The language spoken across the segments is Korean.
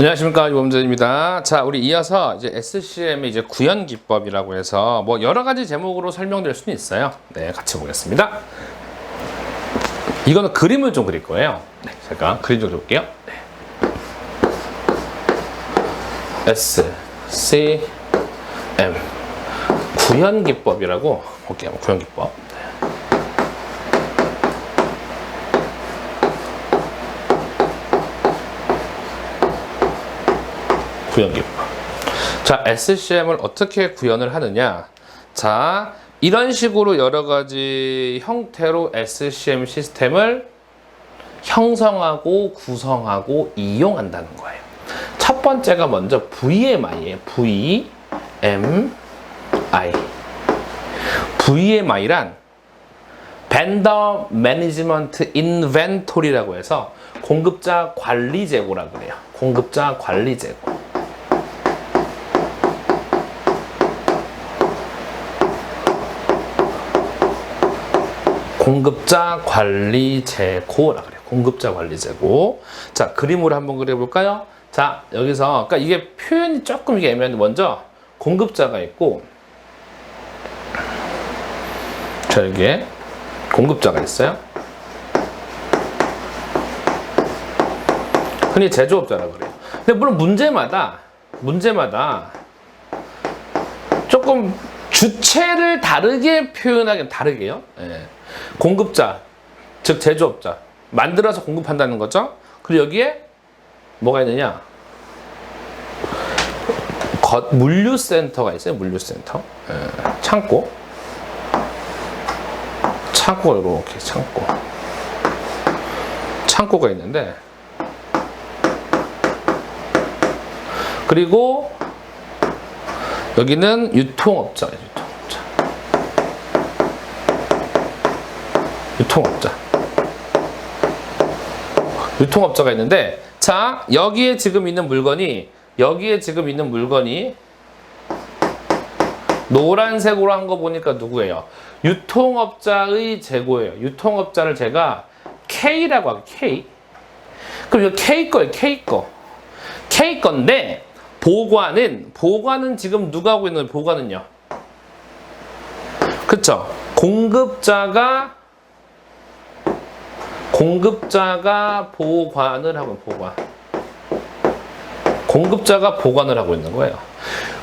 안녕하십니까 유범준입니다. 자, 우리 이어서 이제 SCM의 이제 구현 기법이라고 해서 뭐 여러 가지 제목으로 설명드릴 수는 있어요. 네, 같이 보겠습니다. 이거는 그림을 좀 그릴 거예요. 네, 제가 그림 좀 그려볼게요. 네. S C M 구현 기법이라고 볼게요. 구현 기법. 기법. 자, SCM을 어떻게 구현을 하느냐? 자, 이런 식으로 여러 가지 형태로 SCM 시스템을 형성하고 구성하고 이용한다는 거예요. 첫 번째가 먼저 VMI예요. VMI. VMI란 Vendor Management Inventory라고 해서 공급자 관리 재고라고 그래요. 공급자 관리 재고. 공급자 관리 재고라 그래요. 공급자 관리 재고. 자, 그림으로 한번 그려 볼까요? 자, 여기서 그러니까 이게 표현이 조금 이게 애매한데 먼저 공급자가 있고 자, 여기에 공급자가 있어요. 흔히 제조업자라고 그래요. 근데 물론 문제마다 문제마다 조금 주체를 다르게 표현하기는 다르게요. 예. 공급자, 즉 제조업자 만들어서 공급한다는 거죠. 그리고 여기에 뭐가 있느냐? 겉 물류센터가 있어요. 물류센터, 예. 창고, 창고 이렇게 창고, 창고가 있는데 그리고 여기는 유통업자예요. 유통업자. 유통업자. 유통업자가 있는데 자 여기에 지금 있는 물건이 여기에 지금 있는 물건이 노란색으로 한 거 보니까 누구예요? 유통업자의 재고예요. 유통업자를 제가 K라고 하고 K. 그럼 이거 K 거예요. K 거. K 건데 보관은 보관은 지금 누가 하고 있는? 보관은요. 그쵸? 공급자가 공급자가 보관을 하고 보관. 공급자가 보관을 하고 있는 거예요.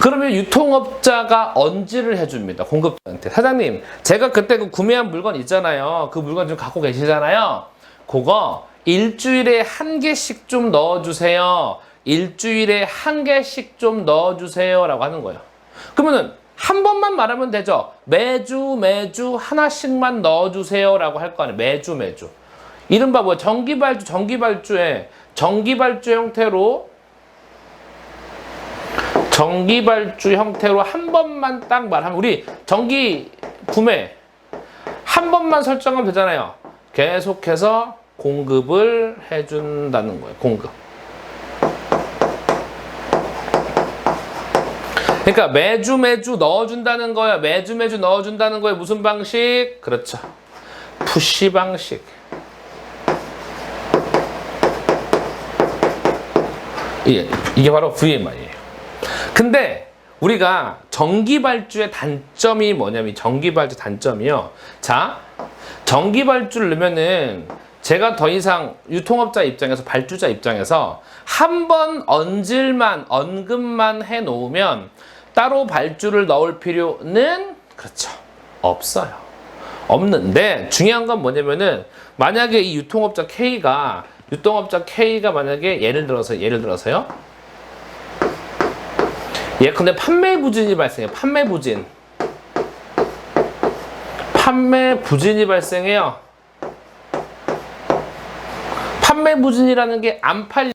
그러면 유통업자가 언지를 해줍니다. 공급자한테. 사장님, 제가 그때 그 구매한 물건 있잖아요. 그 물건 지금 갖고 계시잖아요. 그거 일주일에 한 개씩 좀 넣어주세요. 일주일에 한 개씩 좀 넣어주세요. 라고 하는 거예요. 그러면은 한 번만 말하면 되죠. 매주 매주 하나씩만 넣어주세요. 라고 할 거 아니에요. 매주 매주. 이른바 뭐 전기발주, 전기발주에 전기발주 형태로 전기발주 형태로 한 번만 딱 말하면 우리 전기 구매 한 번만 설정하면 되잖아요. 계속해서 공급을 해준다는 거예요. 공급. 그러니까 매주 매주 넣어준다는 거야. 매주 매주 넣어준다는 거에 무슨 방식? 그렇죠. 푸시 방식. 예, 이게 바로 VMI예요. 근데 우리가 전기발주의 단점이 뭐냐면 전기발주 단점이요. 자, 전기발주를 넣으면은 제가 더 이상 유통업자 입장에서 발주자 입장에서 한번 얹을만 언급만 해 놓으면 따로 발주를 넣을 필요는 그렇죠. 없어요. 없는데 중요한 건 뭐냐면은 만약에 이 유통업자 K가 유통업자 K가 만약에 예를 들어서 예를 들어서요. 예, 근데 판매 부진이 발생해요. 판매 부진. 판매 부진이 발생해요. 판매 부진이라는 게 안 팔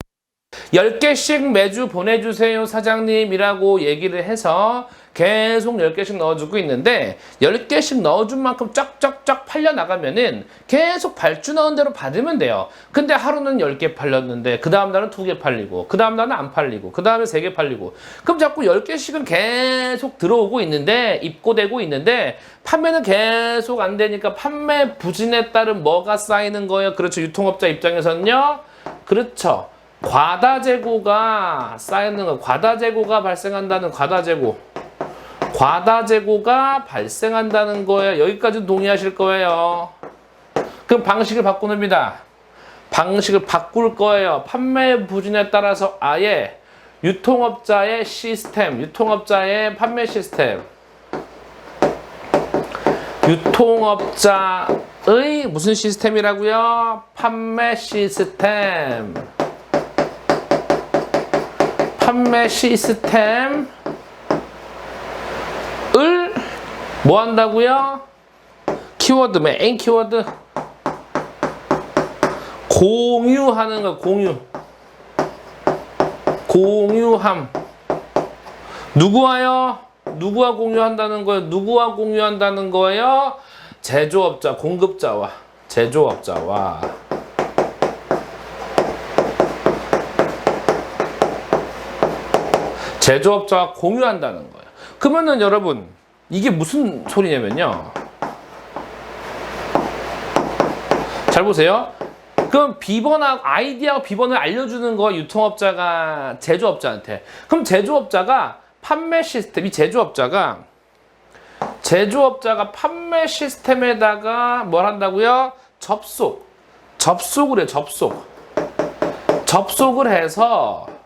10개씩 매주 보내주세요, 사장님이라고 얘기를 해서 계속 10개씩 넣어주고 있는데 10개씩 넣어준 만큼 쫙쫙쫙 팔려나가면은 계속 발주 넣은 대로 받으면 돼요. 근데 하루는 10개 팔렸는데 그 다음 날은 2개 팔리고 그 다음 날은 안 팔리고 그 다음에 3개 팔리고 그럼 자꾸 10개씩은 계속 들어오고 있는데 입고되고 있는데 판매는 계속 안 되니까 판매 부진에 따른 뭐가 쌓이는 거예요? 그렇죠. 유통업자 입장에서는요. 그렇죠. 과다재고가 쌓이는 거, 과다재고가 발생한다는 과다재고. 과다재고가 발생한다는 거예요. 여기까지 동의하실 거예요. 그럼 방식을 바꾸는입니다. 방식을 바꿀 거예요. 판매 부진에 따라서 아예 유통업자의 시스템, 유통업자의 판매 시스템, 유통업자의 무슨 시스템이라고요? 판매 시스템. 판매 시스템을 뭐 한다고요? 키워드 메인 키워드 공유하는 거 공유 공유함 누구와요? 누구와 공유한다는 거예요? 누구와 공유한다는 거예요? 제조업자, 공급자와 제조업자와 제조업자와 공유한다는 거예요. 그러면은 여러분 이게 무슨 소리냐면요. 잘 보세요. 그럼 비번하고 아이디하고 비번을 알려주는 거 유통업자가 제조업자한테. 그럼 제조업자가 판매 시스템 이 제조업자가 제조업자가 판매 시스템에다가 뭘 한다고요? 접속. 접속을 해 접속. 접속을 해서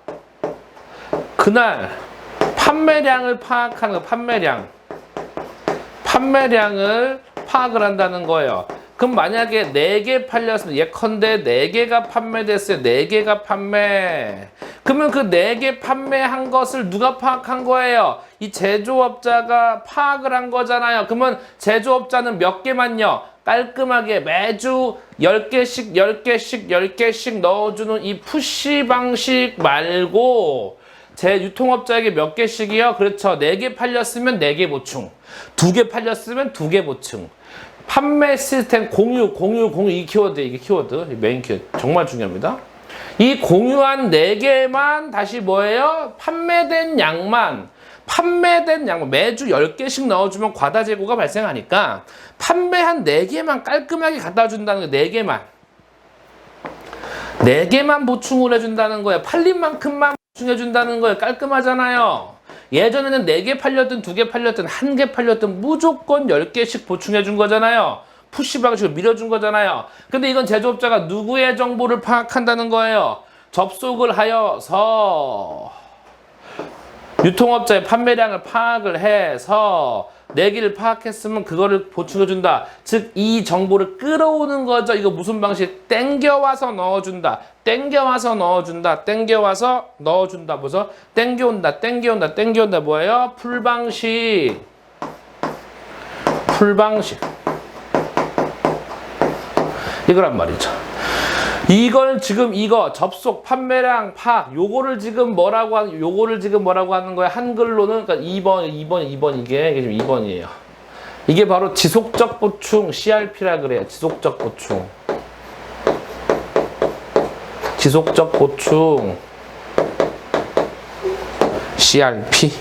그날 판매량을 파악하는 거 판매량. 판매량을 파악을 한다는 거예요. 그럼 만약에 4개 팔렸으면 예컨대 4개가 판매됐어요. 4개가 판매. 그러면 그 4개 판매한 것을 누가 파악한 거예요? 이 제조업자가 파악을 한 거잖아요. 그러면 제조업자는 몇 개만요? 깔끔하게 매주 10개씩, 10개씩, 10개씩 넣어주는 이 푸시 방식 말고 제 유통업자에게 몇 개씩이요? 그렇죠. 4개 팔렸으면 4개 보충. 2개 팔렸으면 2개 보충. 판매 시스템 공유, 공유, 공유 이 키워드 이게 키워드 이 메인 키워드 정말 중요합니다. 이 공유한 4개만 다시 뭐예요? 판매된 양만 판매된 양만 매주 10개씩 넣어주면 과다 재고가 발생하니까 판매한 4개만 깔끔하게 갖다 준다는 거 4개만 4개만 보충을 해준다는 거예요. 팔린 만큼만 보충해준다는 거예요. 깔끔하잖아요. 예전에는 4개 팔렸든 2개 팔렸든 1개 팔렸든 무조건 10개씩 보충해 준 거잖아요. 푸시 방식으로 밀어준 거잖아요. 근데 이건 제조업자가 누구의 정보를 파악한다는 거예요. 접속을 하여서 유통업자의 판매량을 파악을 해서 내기를 파악했으면 그거를 보충해준다. 즉, 이 정보를 끌어오는 거죠. 이거 무슨 방식? 땡겨와서 넣어준다. 땡겨와서 넣어준다. 땡겨와서 넣어준다. 뭐죠? 땡겨온다. 땡겨온다. 땡겨온다. 뭐예요? 풀방식. 풀방식. 이거란 말이죠. 이걸 지금 이거 접속 판매량 파악 요거를 지금 뭐라고 하는 요거를 지금 뭐라고 하는 거야 한글로는 그러니까 2번 2번 2번 이게 이게 지금 2번이에요. 이게 바로 지속적 보충 CRP라 그래요. 지속적 보충. 지속적 보충 CRP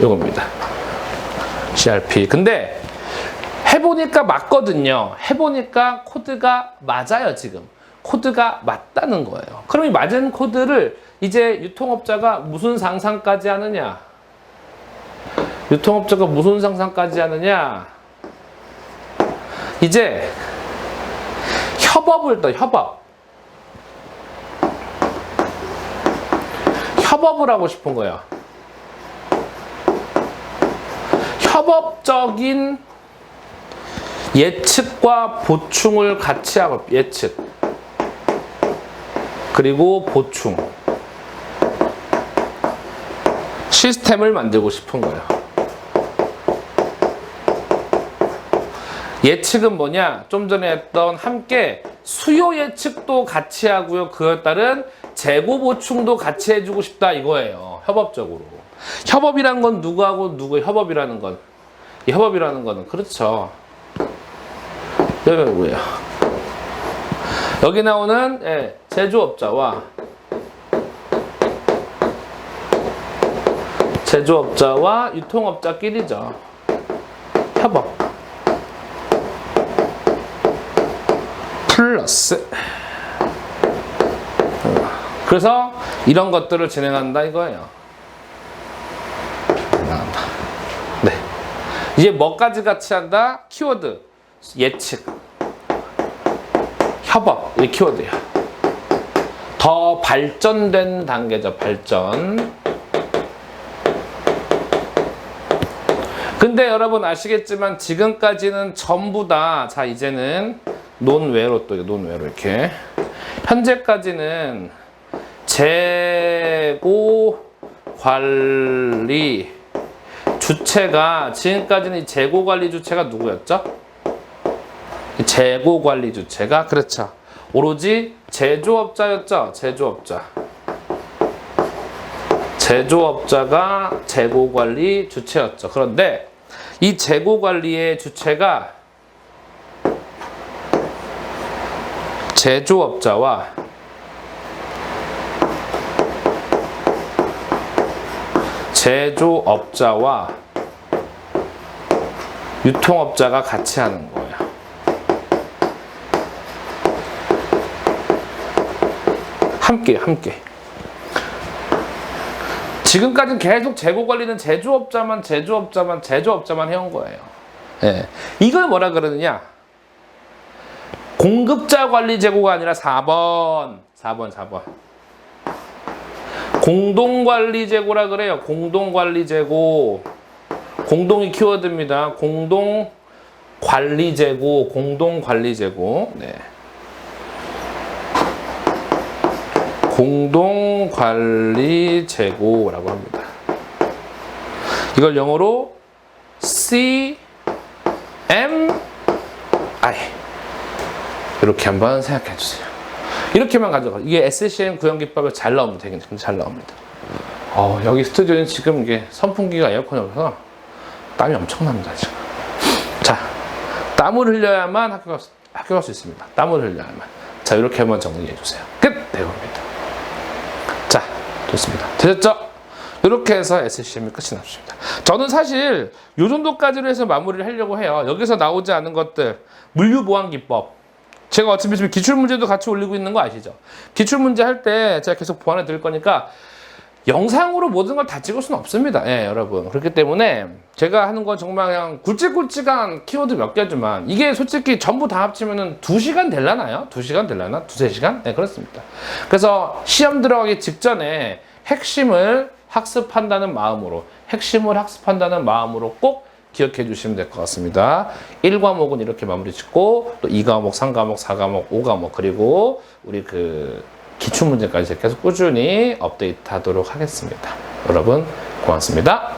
요겁니다. CRP. 근데 해보니까 맞거든요. 해보니까 코드가 맞아요, 지금. 코드가 맞다는 거예요. 그럼 이 맞은 코드를 이제 유통업자가 무슨 상상까지 하느냐? 유통업자가 무슨 상상까지 하느냐? 이제 협업을 더 협업. 협업을 하고 싶은 거예요. 협업적인 예측과 보충을 같이 하고 예측 그리고 보충 시스템을 만들고 싶은 거예요. 예측은 뭐냐? 좀 전에 했던 함께 수요 예측도 같이 하고요. 그에 따른 재고 보충도 같이 해주고 싶다 이거예요. 협업적으로. 협업이란 건 누구하고 누구 협업이라는 건. 이 협업이라는 거는 그렇죠. 여기가 누구예요? 여기 나오는 예, 제조업자와 제조업자와 유통업자끼리죠. 협업. 플러스 그래서 이런 것들을 진행한다 이거예요. 네. 이제 뭐까지 같이 한다? 키워드 예측 협업 이 키워드야. 더 발전된 단계죠 발전. 근데 여러분 아시겠지만 지금까지는 전부 다 자 이제는 논외로 또 논외로 이렇게 현재까지는 재고 관리 주체가 지금까지는 이 재고 관리 주체가 누구였죠? 이 재고 관리 주체가 그렇죠. 오로지 제조업자였죠. 제조업자. 제조업자가 재고 관리 주체였죠. 그런데 이 재고 관리의 주체가 제조업자와 제조업자와 유통업자가 같이 하는 거예요. 함께, 함께. 지금까지는 계속 재고 관리는 제조업자만, 제조업자만, 제조업자만 해온 거예요. 예. 이걸 뭐라 그러느냐? 공급자 관리 재고가 아니라 4번. 4번, 4번. 공동 관리 재고라 그래요. 공동 관리 재고. 공동이 키워드입니다. 공동 관리 재고, 공동 관리 재고. 네. 공동 관리 재고라고 합니다. 이걸 영어로 C M I 이렇게 한번 생각해 주세요. 이렇게만 가져가. 이게 SCM 구형 기법에 잘 나옵니다. 되게 잘 나옵니다. 어, 여기 스튜디오는 지금 이게 선풍기가 에어컨이 없어서 땀이 엄청납니다. 지금. 자, 땀을 흘려야만 학교 갈, 수- 학교 갈 수 있습니다. 땀을 흘려야만. 자, 이렇게 한번 정리해 주세요. 끝! 내용입니다. 자, 좋습니다. 되셨죠? 이렇게 해서 SCM이 끝이 났습니다. 저는 사실 요 정도까지로 해서 마무리를 하려고 해요. 여기서 나오지 않은 것들, 물류보안기법. 제가 어차피 지금 기출문제도 같이 올리고 있는 거 아시죠? 기출문제 할 때 제가 계속 보완해 드릴 거니까 영상으로 모든 걸 다 찍을 수는 없습니다. 예, 여러분. 그렇기 때문에 제가 하는 건 정말 그냥 굵직굵직한 키워드 몇 개지만 이게 솔직히 전부 다 합치면은 2시간 될라나요? 2시간 될라나? 2, 3시간? 네, 그렇습니다. 그래서 시험 들어가기 직전에 핵심을 학습한다는 마음으로, 핵심을 학습한다는 마음으로 꼭 기억해 주시면 될 것 같습니다. 1과목은 이렇게 마무리 짓고 또 2과목, 3과목, 4과목, 5과목 그리고 우리 그 기출 문제까지 계속 꾸준히 업데이트 하도록 하겠습니다. 여러분 고맙습니다.